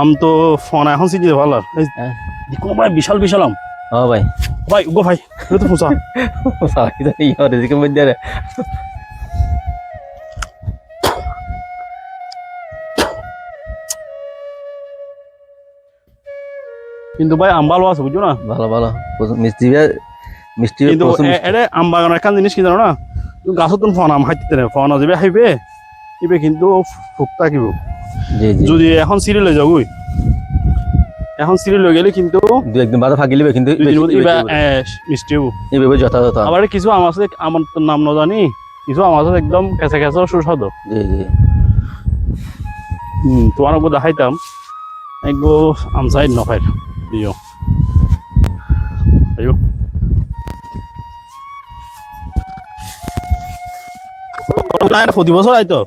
আম তো ফোন এখন সিটি ভালো। এই হ্যাঁ। ভাই বিশাল বিশাল আম। ও ভাই। ভাই গো ভাই এটা তো ফুসা তো ইয়ার দিকে মধ্যে রে কিন্তু ভাই আম ভালো আছে বুঝছ না? ভালো ভালো। মিষ্টি মিষ্টি কিন্তু। এটা আম বাগানের একটা জিনিস কি জানো না? গাছত তুমি ফোন আম হাইতে না ফোন যাবে হাইবে। ইবে কিন্তু ফুক থাকিব যদি এখন সিরি লৈ যাও গই এখন সিরি লৈ গেলে কিন্তু দু একদিন বাদে ফাঁকি লিবে কিন্তু মিষ্টি হব। এইভাবে যথাযথ। আবার কিছু আম আছে আমার তো নাম না জানি কিছু আম আছে একদম কেঁচা কেঁচা সুস্বাদু। জি জি। হুম তোমার একবার দেখাইতাম একবার আম সাইড নখাই দিও। আইও। প্রতি বছর আইতো?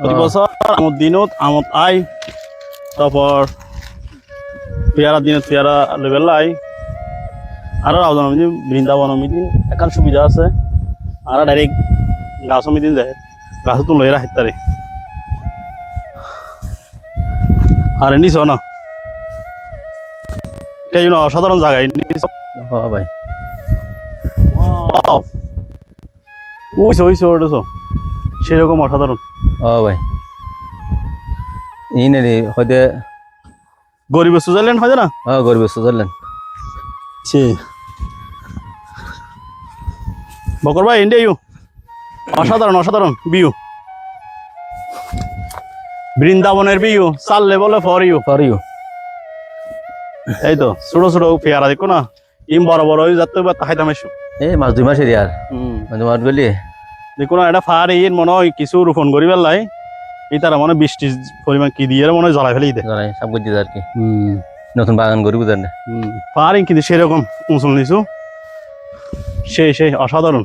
প্রতি বছর আমার দিনত আমত আই। তারপর পেয়ারা দিনত পেয়ারা লেভেল আই। আরও রাউজান মিদিন বৃন্দাবন মিদিন একান সুবিধা আছে। আর ডাইরেক্ট গাছ মিদিন যায় গাছ তো লইরা হাইতারে আর নিছ না? এই জন্য অসাধারণ জায়গা নিছ। ভাই। ওইছো ওইছো ওইছো সেরকম অসাধারণ। ও ভাই। ইনে রে হয়তো গরিব সুইজারল্যান্ড হয় না? ও গরিব সুজারল্যান্ড। সে বকর ভাই ইন্ডিয়া ইউ। অসাধারণ অসাধারণ বিউ। বৃন্দাবনের বিউ চাললে বলে ফর ইউ। For you. এই তো ছোট ছোট পেয়ারা দেখো না। ইম বড় বড় হয়ে যাতে তাহাই দামে এই মাস দুই মাসের আর। মানে মাস গলি। দেখো একটা এটা ফার এই মনে হয় কিছু রোপণ করি পেলাই এই তারা মনে হয় বৃষ্টির পরিমাণ কি দিয়ে মনে হয় জ্বালাই ফেলেই দেয়। জ্বালাই সব করছি আর কি। নতুন বাগান করি বুঝলেন ফার কিন্তু সেরকম উঁচু নিচু। সেই সেই অসাধারণ।